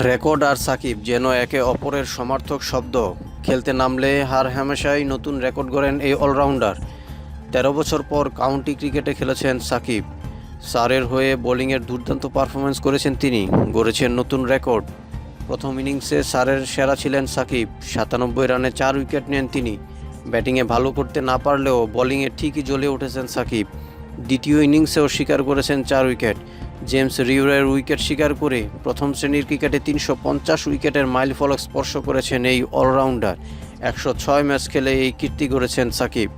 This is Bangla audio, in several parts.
রেকর্ড আর সাকিব যেন একে অপরের সমার্থক শব্দ। খেলতে নামলে হার হামেশাই নতুন রেকর্ড গড়েন এই অলরাউন্ডার। তেরো বছর পর কাউন্টি ক্রিকেটে খেলেছেন সাকিব। সারের হয়ে বোলিংয়ের দুর্দান্ত পারফরমেন্স করেছেন তিনি, গড়েছেন নতুন রেকর্ড। প্রথম ইনিংসে সারের সেরা ছিলেন সাকিব, সাতানব্বই রানে চার উইকেট নেন তিনি। ব্যাটিংয়ে ভালো করতে না পারলেও বোলিংয়ে ঠিকই জ্বলে উঠেছেন সাকিব। দ্বিতীয় ইনিংসেও শিকার করেছেন চার উইকেট। জেমস রিউরের উইকেট শিকার করে প্রথম শ্রেণির ক্রিকেটে তিনশো পঞ্চাশ উইকেটের মাইলফলক স্পর্শ করেছেন এই অলরাউন্ডার। একশো ছয় ম্যাচ খেলে এই কীর্তি করেছেন সাকিব।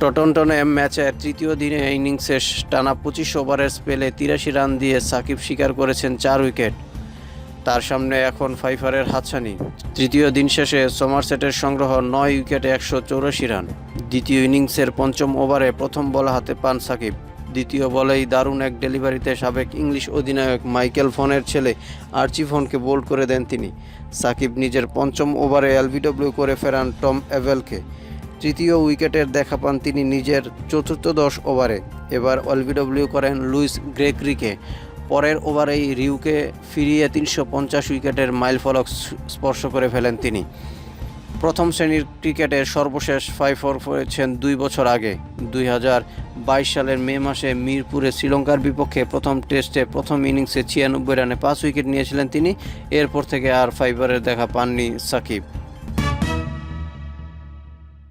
টটনটনে ম্যাচের তৃতীয় দিনে ইনিংসে টানা পঁচিশ ওভারের স্পেলে তিরাশি রান দিয়ে সাকিব শিকার করেছেন চার উইকেট। তার সামনে এখন ফাইফারের হাতছানি। তৃতীয় দিন শেষে সমারসেটের সংগ্রহ নয় উইকেটে একশো চৌরাশি রান। দ্বিতীয় ইনিংসের পঞ্চম ওভারে প্রথম বল হাতে পান সাকিব। দ্বিতীয় বলেই দারুণ এক ডেলিভারিতে সাবেক ইংলিশ অধিনায়ক মাইকেল ফনের ছেলে আর্চি ফনকে বোল্ড করে দেন তিনি। সাকিব নিজের পঞ্চম ওভারে এলবিডব্লিউ করে ফেরান টম এভেলকে তৃতীয় উইকেটের দেখা পান তিনি নিজের চতুর্থ দশ ওভারে। এবার এলবিডব্লিউ করেন লুইস গ্রেকরিকে পরের ওভারেই রিউকে ফিরিয়ে তিনশো পঞ্চাশ উইকেটের মাইলফলক স্পর্শ করে ফেলেন তিনি। প্রথম শ্রেণির ক্রিকেটের সর্বশেষ ফাইভ ফোর করেছেন দুই বছর আগে। দুই হাজার বাইশ সালের মে মাসে মিরপুরে শ্রীলঙ্কার বিপক্ষে প্রথম টেস্টে প্রথম ইনিংসে ছিয়ানব্বই রানে পাঁচ উইকেট নিয়েছিলেন তিনি। এরপর থেকে আর ফাইবারের দেখা পাননি সাকিব।